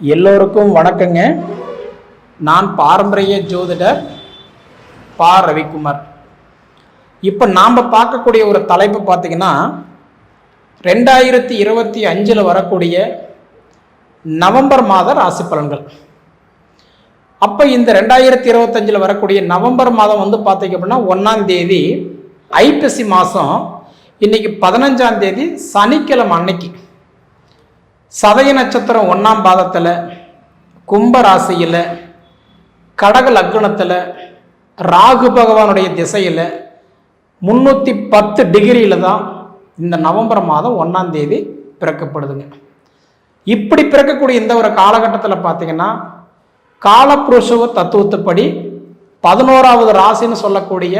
எல்லோருக்கும் வணக்கங்க. நான் பாரம்பரிய ஜோதிடர் பா. ரவிக்குமார். இப்போ நாம் பார்க்கக்கூடிய ஒரு தலைப்பு பார்த்தீங்கன்னா ரெண்டாயிரத்தி இருபத்தி அஞ்சில் வரக்கூடிய நவம்பர் மாத ராசி பலன்கள். அப்போ இந்த ரெண்டாயிரத்தி இருபத்தஞ்சில் வரக்கூடிய நவம்பர் மாதம் வந்து பார்த்திங்க அப்படின்னா ஒன்றாம் தேதி ஐப்பசி மாதம் இன்னைக்கு பதினஞ்சாம் தேதி சனிக்கிழமை அன்னைக்கு. சதய நட்சத்திரம் ஒன்றாம் பாதத்தில் கும்ப ராசியில் கடக லக்னத்தில் ராகு பகவானுடைய திசையில் முந்நூற்றி பத்து டிகிரியில் தான் இந்த நவம்பர் மாதம் ஒன்றாம் தேதி பிறக்கப்படுதுங்க. இப்படி பிறக்கக்கூடிய இந்த ஒரு காலகட்டத்தில் பார்த்தீங்கன்னா காலப்புருஷவ தத்துவத்துப்படி பதினோராவது ராசின்னு சொல்லக்கூடிய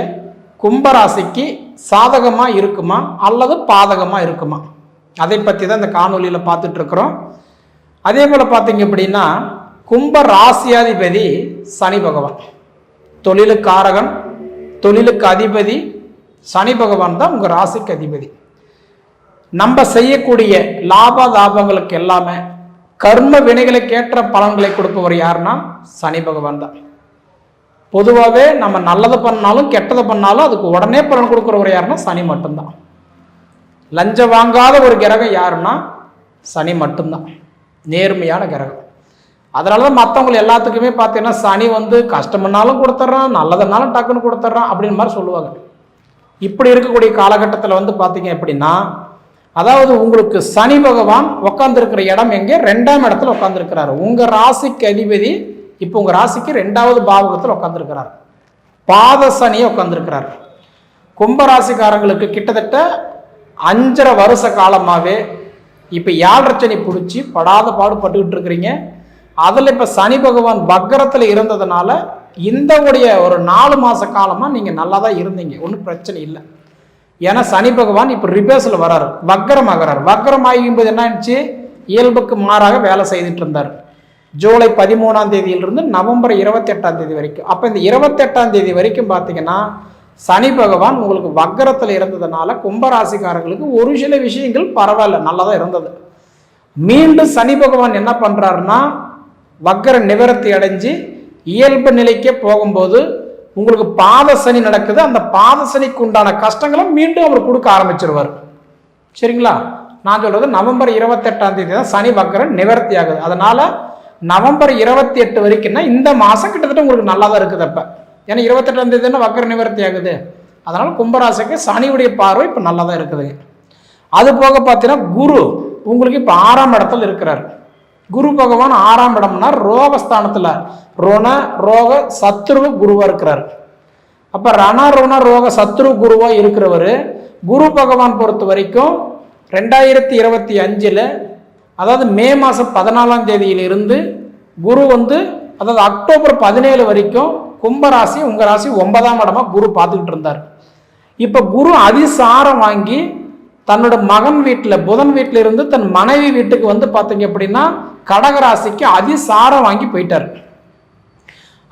கும்பராசிக்கு சாதகமாக இருக்குமா அல்லது பாதகமாக இருக்குமா? அதை பற்றி தான் இந்த காணொலியில் பார்த்துட்டு இருக்கிறோம் அதே போல் பார்த்தீங்க அப்படின்னா கும்ப ராசியாதிபதி சனி பகவான். தொழிலுக்காரகன் தொழிலுக்கு அதிபதி சனி பகவான் தான் உங்கள் ராசிக்கு அதிபதி. நம்ம செய்யக்கூடிய லாப லாபங்களுக்கு எல்லாமே கர்ம வினைகளுக்கேற்ற பலன்களை கொடுப்பவர் யாருன்னா சனி பகவான் தான். பொதுவாகவே நம்ம நல்லதை பண்ணாலும் கெட்டதை பண்ணாலும் அதுக்கு உடனே பலன் கொடுக்குறவர் யாருன்னா சனி மட்டும்தான். லஞ்சம் வாங்காத ஒரு கிரகம் யாருன்னா சனி மட்டும்தான். நேர்மையான கிரகம். அதனால தான் மற்றவங்களை எல்லாத்துக்குமே பார்த்தீங்கன்னா சனி வந்து கஷ்டம்னாலும் கொடுத்துட்றான் நல்லதுனாலும் டக்குன்னு கொடுத்துட்றான் அப்படின்னு மாதிரி சொல்லுவாங்க. இப்படி இருக்கக்கூடிய காலகட்டத்தில் வந்து பார்த்தீங்க அப்படின்னா அதாவது உங்களுக்கு சனி பகவான் உட்காந்துருக்கிற இடம் எங்கே? ரெண்டாம் இடத்துல உட்காந்துருக்கிறாரு உங்கள் ராசிக்கு அதிபதி இப்போ உங்கள் ராசிக்கு ரெண்டாவது பாவகத்தில் உட்காந்துருக்கிறார் பாத சனியை உட்காந்துருக்கிறார் கும்பராசிக்காரங்களுக்கு கிட்டத்தட்ட அஞ்சரை வருஷ காலமாகவே இப்போ ஏழரை பிடிச்சி படாத பாடுபட்டுக்கிட்டு இருக்கிறீங்க. அதில் இப்போ சனி பகவான் பக்கரத்தில் இருந்ததுனால இந்த உடைய ஒரு நாலு மாத காலமாக நீங்கள் நல்லா தான் இருந்தீங்க. ஒன்றும் பிரச்சனை இல்லை. ஏன்னா சனி பகவான் இப்போ ரிபேஸில் வராரு. வக்கரம் ஆகிறார் வக்கரம் ஆகும்போது என்ன ஆயிடுச்சு? இயல்புக்கு மாறாக வேலை செய்துட்டு இருந்தார். ஜூலை பதிமூணாம் தேதியிலிருந்து நவம்பர் இருபத்தெட்டாம் தேதி வரைக்கும். அப்போ இந்த இருபத்தெட்டாம் தேதி வரைக்கும் பார்த்தீங்கன்னா சனி பகவான் உங்களுக்கு வக்கரத்தில் இருந்ததுனால கும்பராசிக்காரங்களுக்கு ஒரு சில விஷயங்கள் பரவாயில்ல நல்லா தான் இருந்தது. மீண்டும் சனி பகவான் என்ன பண்ணுறாருன்னா வக்கர நிவர்த்தி அடைஞ்சு இயல்பு நிலைக்கே போகும்போது உங்களுக்கு பாத சனி நடக்குது. அந்த பாத சனிக்கு உண்டான கஷ்டங்களை மீண்டும் அவர் கொடுக்க ஆரம்பிச்சிருவார். சரிங்களா? நான் சொல்கிறது நவம்பர் இருபத்தெட்டாம் தேதி தான் சனி வக்கரம் நிவர்த்தி ஆகுது. அதனால் நவம்பர் இருபத்தி எட்டு வரைக்கும்னா இந்த மாதம் கிட்டத்தட்ட உங்களுக்கு நல்லா தான் இருக்குது அப்போ. ஏன்னா இருபத்தெட்டாம் தேதி தானே வக்கர நிவர்த்தி ஆகுது. அதனால் கும்பராசிக்கு சனியுடைய பார்வை இப்போ நல்லா தான் இருக்குதுங்க அது போக பார்த்தீங்கன்னா குரு உங்களுக்கு இப்போ ஆறாம் இடத்துல இருக்கிறார். குரு பகவான் ஆறாம் இடம்னா ரோகஸ்தானத்தில். ருண ரோக சத்ருவ குருவாக இருக்கிறார். அப்போ ரண ருண ரோக சத்ரு குருவாக இருக்கிறவர் குரு பகவான் பொறுத்த வரைக்கும் ரெண்டாயிரத்தி இருபத்தி அஞ்சில் அதாவது மே மாதம் பதினாலாம் தேதியிலிருந்து குரு வந்து அதாவது அக்டோபர் பதினேழு வரைக்கும் கும்பராசி உங்கள் ராசி ஒன்பதாம் இடமா குரு பார்த்துக்கிட்டு இருந்தார். இப்போ குரு அதிசாரம் வாங்கி தன்னோட மகன் வீட்டில் புதன் வீட்டில் இருந்து தன் மனைவி வீட்டுக்கு வந்து பார்த்தீங்க அப்படின்னா கடகராசிக்கு அதிசாரம் வாங்கி போயிட்டார்.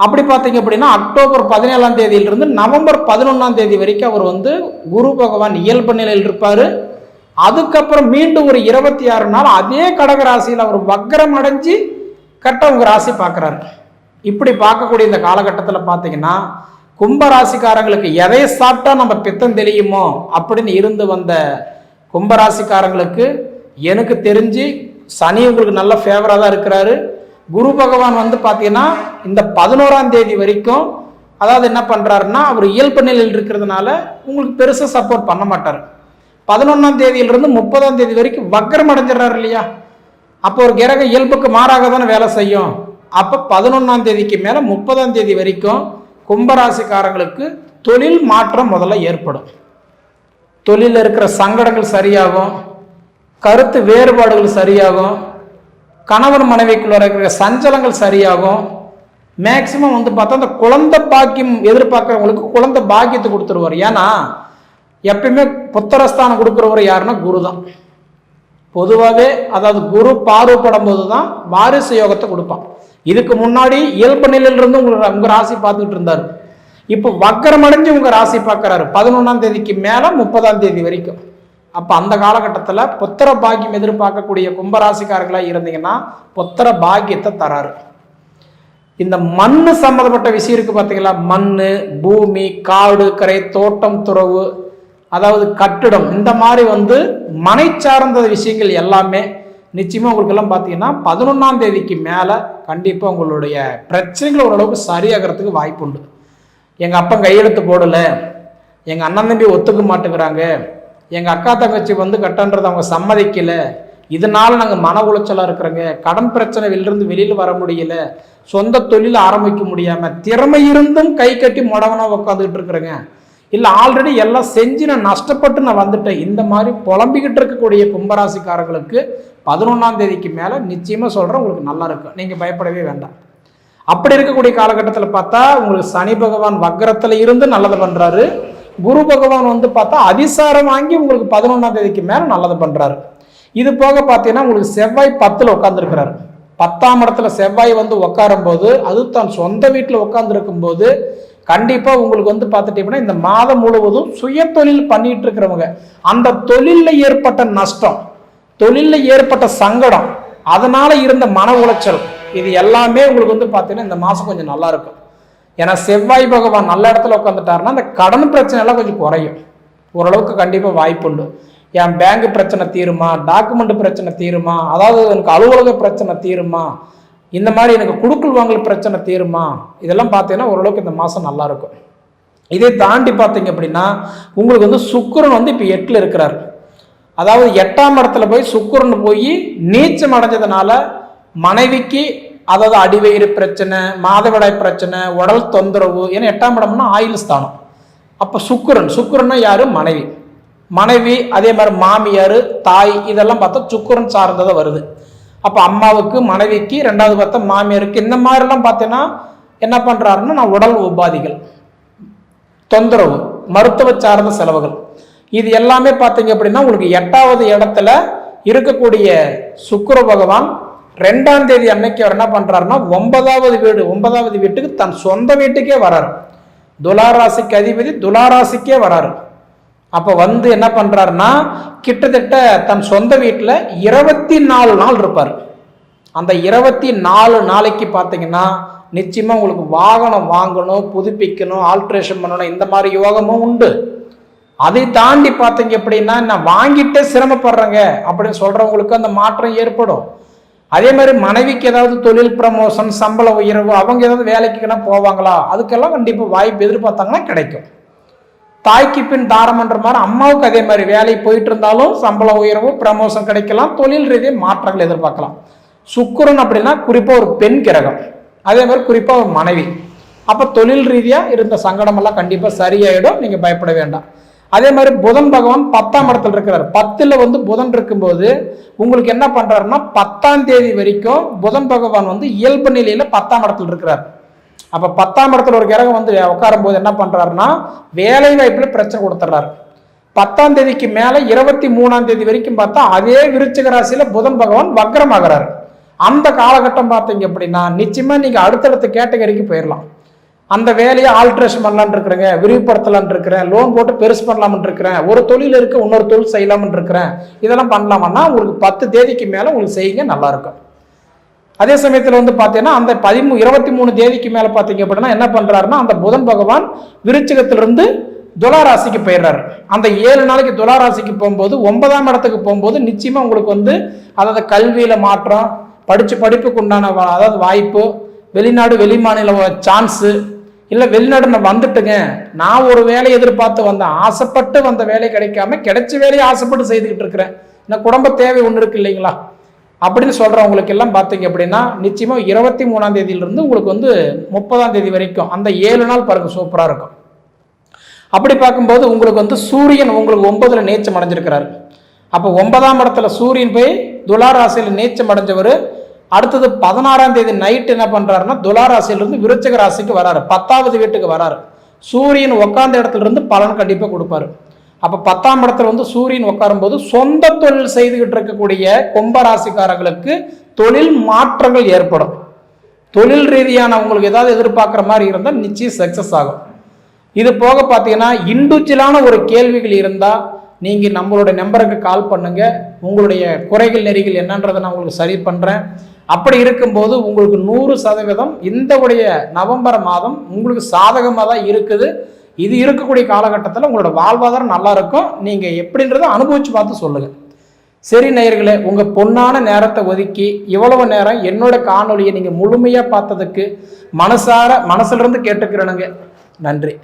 அப்படி பார்த்தீங்க அப்படின்னா அக்டோபர் பதினேழாம் தேதியிலிருந்து நவம்பர் பதினொன்றாம் தேதி வரைக்கும் அவர் வந்து குரு பகவான் இயல்பு நிலையில் இருப்பார். அதுக்கப்புறம் மீண்டும் ஒரு இருபத்தி ஆறு நாள் அதே கடகராசியில் அவர் வக்கரம் அடைஞ்சு கட்ட உங்கள் ராசி பார்க்குறாரு இப்படி பார்க்கக்கூடிய இந்த காலகட்டத்தில் பார்த்தீங்கன்னா கும்பராசிக்காரங்களுக்கு எதை சாப்பிட்டா நம்ம பித்தம் தெளியுமோ அப்படின்னு இருந்து வந்த கும்பராசிக்காரங்களுக்கு எனக்கு தெரிஞ்சு சனி உங்களுக்கு நல்ல ஃபேவராக தான் இருக்கிறாரு. குரு பகவான் வந்து பார்த்தீங்கன்னா இந்த பதினோராம் தேதி வரைக்கும் அதாவது என்ன பண்ணுறாருன்னா அவர் இயல்பு நிலையில் இருக்கிறதுனால உங்களுக்கு பெருசாக சப்போர்ட் பண்ண மாட்டார். பதினொன்றாம் தேதியிலிருந்து முப்பதாம் தேதி வரைக்கும் வக்கரம் அடைஞ்சிடறாரு இல்லையா? அப்போ ஒரு கிரக இயல்புக்கு மாறாக தானே வேலை செய்யும். அப்போ பதினொன்றாம் தேதிக்கு மேலே முப்பதாம் தேதி வரைக்கும் கும்பராசிக்காரங்களுக்கு தொழில் மாற்றம் முதல்ல ஏற்படும். தொழிலில் இருக்கிற சங்கடங்கள் சரியாகும். கருத்து வேறுபாடுகள் சரியாகும். கணவன் மனைவிக்குள்ள இருக்கிற சஞ்சலங்கள் சரியாகும். மேக்சிமம் வந்து பார்த்தா அந்த குழந்தை பாக்கியம் எதிர்பார்க்குறவங்களுக்கு குழந்தை பாக்கியத்தை கொடுத்துருவார். ஏன்னா எப்பயுமே புத்திரஸ்தானம் கொடுக்குறவர் யாருன்னா குரு தான் பொதுவாகவே அதாவது குரு பார்வைப்படும் போது தான் வாரிசு யோகத்தை கொடுப்பான். இதுக்கு முன்னாடி இயல்பு நிலையிலிருந்து உங்களுக்கு உங்க ராசி பார்த்துக்கிட்டு இருந்தார். இப்போ வக்கரம் அடைஞ்சு உங்க ராசி பார்க்கறாரு. பதினொன்றாம் தேதிக்கு மேலே முப்பதாம் தேதி வரைக்கும். அப்போ அந்த காலகட்டத்தில் புத்திர பாக்கியம் எதிர்பார்க்கக்கூடிய கும்பராசிக்காரர்களாக இருந்தீங்கன்னா புத்திர பாக்கியத்தை தராரு. இந்த மண் சம்மந்தப்பட்ட விஷயம் இருக்கு பார்த்தீங்களா மண் பூமி காடு கரை தோட்டம் துறவு அதாவது கட்டிடம். இந்த மாதிரி வந்து மனை சார்ந்த விஷயங்கள் எல்லாமே நிச்சயமாக உங்களுக்கெல்லாம் பார்த்தீங்கன்னா பதினொன்றாம் தேதிக்கு மேலே கண்டிப்பாக உங்களுடைய பிரச்சனைகள் ஓரளவுக்கு சரியாகிறதுக்கு வாய்ப்பு உண்டு. எங்கள் அப்பன் கையெழுத்து போடலை எங்கள் அண்ணன் தம்பி ஒத்துக்க மாட்டேங்கிறாங்க எங்கள் அக்கா தங்கச்சி வந்து கட்டன்றது அவங்க சம்மதிக்கலை இதனால் நாங்கள் மன உளைச்சலாக இருக்கிறோங்க கடன் பிரச்சனை வெளியில் வர முடியல சொந்த தொழில் ஆரம்பிக்க முடியாமல் திறமை இருந்தும் கை கட்டி முடவனாக உட்காந்துக்கிட்டு இருக்கிறேங்க. இல்லை ஆல்ரெடி எல்லாம் செஞ்சு நான் நஷ்டப்பட்டு நான் வந்துட்டேன். இந்த மாதிரி புலம்பிக்கிட்டு இருக்கக்கூடிய கும்பராசிக்காரர்களுக்கு பதினொன்றாம் தேதிக்கு மேலே நிச்சயமாக சொல்கிறேன் உங்களுக்கு நல்லா இருக்கும். நீங்கள் பயப்படவே வேண்டாம். அப்படி இருக்கக்கூடிய காலகட்டத்தில் பார்த்தா உங்களுக்கு சனி பகவான் வக்கரத்தில் இருந்து நல்லது பண்ணுறாரு குரு பகவான் வந்து பார்த்தா அதிசாரம் வாங்கி உங்களுக்கு பதினொன்றாம் தேதிக்கு மேலே நல்லது பண்ணுறாரு இது போக பார்த்தீங்கன்னா உங்களுக்கு செவ்வாய் பத்தில் உட்காந்துருக்கிறாரு பத்தாம் இடத்துல செவ்வாய் வந்து உட்காரும் போது அது தான் சொந்த வீட்டில் உட்காந்துருக்கும் போது கண்டிப்பாக உங்களுக்கு வந்து பார்த்துட்டீங்கன்னா இந்த மாதம் முழுவதும் சுய தொழில் பண்ணிட்டு இருக்கிறவங்க அந்த தொழிலில் ஏற்பட்ட நஷ்டம் தொழிலில் ஏற்பட்ட சங்கடம் அதனால இருந்த மன உளைச்சல் இது எல்லாமே உங்களுக்கு வந்து பார்த்தீங்கன்னா இந்த மாதம் கொஞ்சம் நல்லா இருக்கும். ஏன்னா செவ்வாய் பகவான் நல்ல இடத்துல உட்காந்துட்டாருன்னா அந்த கடன் பிரச்சனை எல்லாம் கொஞ்சம் குறையும். ஓரளவுக்கு கண்டிப்பாக வாய்ப்பு உண்டு. என் பேங்க் பிரச்சனை தீருமா? டாக்குமெண்ட் பிரச்சனை தீருமா? அதாவது எனக்கு அலுவலக பிரச்சனை தீருமா? இந்த மாதிரி எனக்கு குடுக்கல் வாங்கல் பிரச்சனை தீருமா? இதெல்லாம் பார்த்தீங்கன்னா ஓரளவுக்கு இந்த மாதம் நல்லா இருக்கும் இதை தாண்டி பார்த்தீங்க அப்படின்னா உங்களுக்கு வந்து சுக்கரன் வந்து இப்போ எட்டில் இருக்கிறார். அதாவது எட்டாம் இடத்துல போய் சுக்கரன் போய் நீச்சம் அடைஞ்சதுனால மனைவிக்கு அதாவது அடிவயிறு பிரச்சனை மாதவிடாய் பிரச்சனை உடல் தொந்தரவு ஏன்னா எட்டாம் இடம்னா ஆயுள் ஸ்தானம். அப்போ சுக்கிரன் சுக்கிரன்னா யாரு? மனைவி. மனைவி அதே மாதிரி மாமியார் தாய் இதெல்லாம் பார்த்தா சுக்கரன் சார்ந்ததாக வருது. அப்போ அம்மாவுக்கு மனைவிக்கு ரெண்டாவது பார்த்தா மாமியாருக்கு இந்த மாதிரிலாம் பார்த்தீங்கன்னா என்ன பண்ணுறாருன்னா நான் உடல் உபாதிகள் தொந்தரவு மருத்துவ சார்ந்த செலவுகள். இது எல்லாமே பார்த்தீங்க அப்படின்னா உங்களுக்கு எட்டாவது இடத்துல இருக்கக்கூடிய சுக்கர பகவான் ரெண்டாம் தேதி அன்னைக்கு அவர் என்ன பண்றாருன்னா ஒன்பதாவது வீடு ஒன்பதாவது வீட்டுக்கு தன் சொந்த வீட்டுக்கே வராரு. துலாராசிக்கு அதிபதி துலாராசிக்கே வராரு. அப்போ வந்து என்ன பண்ணுறாருன்னா கிட்டத்தட்ட தன் சொந்த வீட்டில் இருபத்தி நாலு நாள் இருப்பார். அந்த இருபத்தி நாலு நாளைக்கு பார்த்தீங்கன்னா நிச்சயமாக உங்களுக்கு வாகனம் வாங்கணும் புதுப்பிக்கணும் ஆல்ட்ரேஷன் பண்ணணும் இந்த மாதிரி யோகமும் உண்டு. அதை தாண்டி பார்த்தீங்க அப்படின்னா நான் வாங்கிட்டே சிரமப்படுறேங்க அப்படின்னு சொல்கிறவங்களுக்கு அந்த மாற்றம் ஏற்படும். அதே மாதிரி மனைவிக்கு ஏதாவது தொழில் ப்ரமோஷன் சம்பள உயர்வு அவங்க ஏதாவது வேலைக்குன்னா போவாங்களா? அதுக்கெல்லாம் கண்டிப்பாக வாய்ப்பு எதிர்பார்த்தாங்கன்னா கிடைக்கும். தாய்க்கு பின் தாரம்ன்ற மாதிரி அம்மாவுக்கு அதே மாதிரி வேலை போயிட்டு இருந்தாலும் சம்பள உயர்வு ப்ரமோஷன் கிடைக்கலாம். தொழில் ரீதியாக மாற்றங்கள் எதிர்பார்க்கலாம். சுக்குரன் அப்படின்னா குறிப்பாக ஒரு பெண் கிரகம். அதே மாதிரி குறிப்பாக ஒரு மனைவி. அப்போ தொழில் ரீதியாக இருந்த சங்கடமெல்லாம் கண்டிப்பாக சரியாயிடும். நீங்கள் பயப்பட வேண்டாம். அதே மாதிரி புதன் பகவான் பத்தாம் இடத்துல இருக்கிறார். பத்தில் வந்து புதன் இருக்கும்போது உங்களுக்கு என்ன பண்ணுறாருன்னா பத்தாம் தேதி வரைக்கும் புதன் பகவான் வந்து இயல்பு நிலையில் பத்தாம் இடத்துல இருக்கிறார். அப்போ பத்தாம் இடத்துல ஒரு கிரகம் வந்து உட்காரும் போது என்ன பண்ணுறாருன்னா வேலை வாய்ப்பில் பிரச்சனை கொடுத்துட்றாரு. பத்தாம் தேதிக்கு மேலே இருபத்தி மூணாம் தேதி வரைக்கும் பார்த்தா அதே விருச்சிக ராசியில் புதன் பகவான் வக்ரமாகிறாரு. அந்த காலகட்டம் பார்த்தீங்க அப்படின்னா நிச்சயமாக நீங்கள் அடுத்தடுத்த கேட்டகரிக்கு போயிடலாம் அந்த வேலையை ஆல்ட்ரேஷன் பண்ணலான்னு இருக்கிறேங்க விரிவுபடுத்தலான் இருக்கிறேன் லோன் போட்டு பெருசு பண்ணலாம்னு இருக்கிறேன் ஒரு தொழில் இருக்கு இன்னொரு தொழில் செய்யலாம்னு இருக்கிறேன் இதெல்லாம் பண்ணலாமன்னா உங்களுக்கு பத்து தேதிக்கு மேலே உங்களுக்கு செய்யுங்க நல்லா இருக்கும். அதே சமயத்தில் வந்து பார்த்தீங்கன்னா அந்த பதிமூ இருபத்தி மூணு தேதிக்கு மேலே பார்த்தீங்க அப்படின்னா என்ன பண்ணுறாருன்னா அந்த புதன் பகவான் விருச்சிகத்திலிருந்து துளாராசிக்கு போயிடுறாரு. அந்த ஏழு நாளைக்கு துளாராசிக்கு போகும்போது ஒன்பதாம் இடத்துக்கு போகும்போது நிச்சயமாக உங்களுக்கு வந்து அதாவது கல்வியில் மாற்றம் படித்து படிப்புக்கு உண்டான அதாவது வாய்ப்பு வெளிநாடு வெளி மாநில சான்ஸு இல்லை வெளிநாடு நான் வந்துட்டுங்க நான் ஒரு வேலையை எதிர்பார்த்து வந்தேன் ஆசைப்பட்டு வந்த வேலை கிடைக்காம கிடைச்ச வேலையை ஆசைப்பட்டு செய்துக்கிட்டு இருக்கிறேன். இன்னும் குடும்ப தேவை ஒன்று இருக்கு இல்லைங்களா? அப்படின்னு சொல்கிறவங்களுக்கு எல்லாம் பார்த்தீங்க அப்படின்னா நிச்சயமாக இருபத்தி மூணாம் தேதியிலிருந்து உங்களுக்கு வந்து முப்பதாம் தேதி வரைக்கும் அந்த ஏழு நாள் பாருங்க சூப்பராக இருக்கும். அப்படி பார்க்கும்போது உங்களுக்கு வந்து சூரியன் உங்களுக்கு ஒன்பதில் நீச்சம் அடைஞ்சிருக்கிறாரு. அப்போ ஒன்பதாம் இடத்துல சூரியன் போய் துளாராசியில் நீச்சம் அடைஞ்சவர் அடுத்தது பதினாறாம் தேதி நைட் என்ன பண்ணுறாருன்னா துளாராசியிலிருந்து விருச்சக ராசிக்கு வராரு. பத்தாவது வீட்டுக்கு வராரு. சூரியன் உட்காந்த இடத்துல இருந்து பலன் கண்டிப்பாக கொடுப்பாரு. அப்போ பத்தாம் இடத்துல வந்து சூரியன் உட்காரும்போது சொந்த தொழில் செய்துகிட்டு இருக்கக்கூடிய கும்ப ராசிக்காரங்களுக்கு தொழில் மாற்றங்கள் ஏற்படும். தொழில் ரீதியான உங்களுக்கு ஏதாவது எதிர்பார்க்குற மாதிரி இருந்தால் நிச்சயம் சக்ஸஸ் ஆகும். இது போக பார்த்தீங்கன்னா இண்டிவிஜுவலான ஒரு கேள்விகள் இருந்தால் நீங்கள் நம்மளோட நம்பருக்கு கால் பண்ணுங்க. உங்களுடைய குறைகள் நெறிகள் என்னன்றதை நான் உங்களுக்கு சரி பண்ணுறேன் அப்படி இருக்கும்போது உங்களுக்கு நூறு சதவீதம் இந்த உடைய நவம்பர் மாதம் உங்களுக்கு சாதகமாக தான் இருக்குது. இது இருக்கக்கூடிய காலகட்டத்தில் உங்களோட வாழ்வாதாரம் நல்லா இருக்கும். நீங்கள் எப்படின்றத அனுபவிச்சு பார்த்து சொல்லுங்கள் சரி நேயர்களே உங்கள் பொன்னான நேரத்தை ஒதுக்கி இவ்வளவு நேரம் என்னோட காணொலியை நீங்கள் முழுமையாக பார்த்ததுக்கு மனசார மனசுலேருந்து கேட்டுக்கிறனுங்க கேட்டுக்கிறேனுங்க. நன்றி.